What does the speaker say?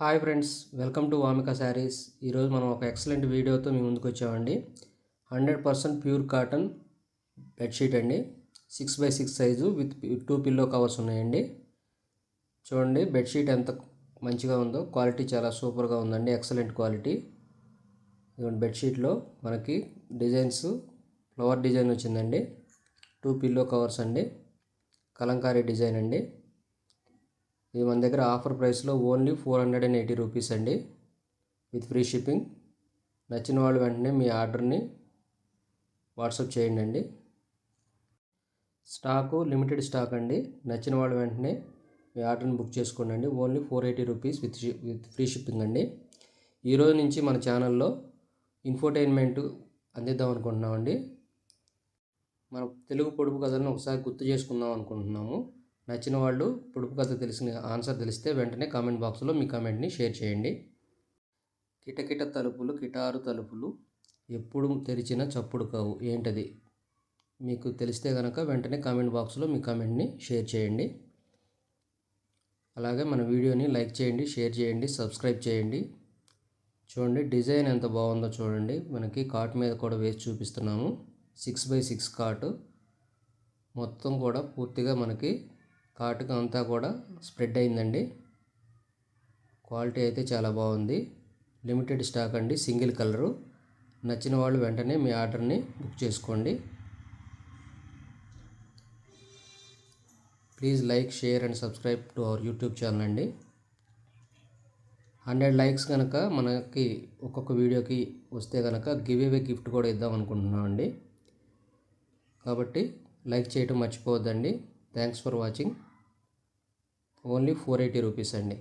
Hi friends welcome to Vamika Sarees. ఈరోజు మనం ఒక ఎక్సలెంట్ వీడియోతో మీ ముందుకు వచ్చామండి. Hundred percent pure cotton bedsheet అండి. Six by six size with two pillow covers ఉన్నాయండి. చూడండి బెడ్షీట్ ఎంత మంచిగా ఉందో క్వాలిటీ చాలా సూపర్గా ఉందండి ఎక్సలెంట్ క్వాలిటీ. ఇదిగోండి బెడ్షీట్లో మనకి డిజైన్స్ ఫ్లవర్ డిజైన్ వచ్చిందండి. టూ పిల్లో కవర్స్ అండి. కలంకారీ డిజైన్ అండి. ఇది మన దగ్గర ఆఫర్ ప్రైస్లో only four hundred and eighty rupees అండి. With free shipping. నచ్చిన వాళ్ళు వెంటనే మీ ఆర్డర్ని వాట్సాప్ చేయండి అండి. స్టాకు లిమిటెడ్ స్టాక్ అండి. నచ్చిన వాళ్ళు వెంటనే మీ ఆర్డర్ని బుక్ చేసుకోండి అండి. Only four eighty rupees with with free shipping అండి. ఈరోజు నుంచి మన ఛానల్లో ఇన్ఫోటైన్మెంట్ అందిద్దాం అనుకుంటున్నామండి. మన తెలుగు పొడుపు కథలను ఒకసారి గుర్తు చేసుకుందాం అనుకుంటున్నాము. నచ్చిన వాళ్ళు పొడుపు కథ తెలిసిన ఆన్సర్ తెలిస్తే వెంటనే కామెంట్ బాక్స్లో మీ కామెంట్ని షేర్ చేయండి. కిటకిట తలుపులు కిటారు తలుపులు ఎప్పుడు తెరిచిన చప్పుడు కావు. ఏంటది? మీకు తెలిస్తే కనుక వెంటనే కామెంట్ బాక్స్లో మీ కామెంట్ని షేర్ చేయండి. అలాగే మన వీడియోని లైక్ చేయండి షేర్ చేయండి సబ్స్క్రైబ్ చేయండి. చూడండి డిజైన్ ఎంత బాగుందో చూడండి. మనకి కాట్ మీద కూడా వేసి చూపిస్తున్నాము. Six by six cot. మొత్తం కూడా పూర్తిగా మనకి కాటుక అంతా కూడా స్ప్రెడ్ అయిందండి. క్వాలిటీ అయితే చాలా బాగుంది. లిమిటెడ్ స్టాక్ అండి సింగిల్ కలరు. నచ్చిన వాళ్ళు వెంటనే మీ ఆర్డర్ని బుక్ చేసుకోండి. Please like share and subscribe to our YouTube channel అండి. హండ్రెడ్ లైక్స్ కనుక మనకి ఒక్కొక్క వీడియోకి వస్తే కనుక గివ్ అవే గిఫ్ట్ కూడా ఇద్దాం అనుకుంటున్నాం అండి కాబట్టి లైక్ చేయటం మర్చిపోవద్దండి. Thanks for watching only four eighty rupees అండి.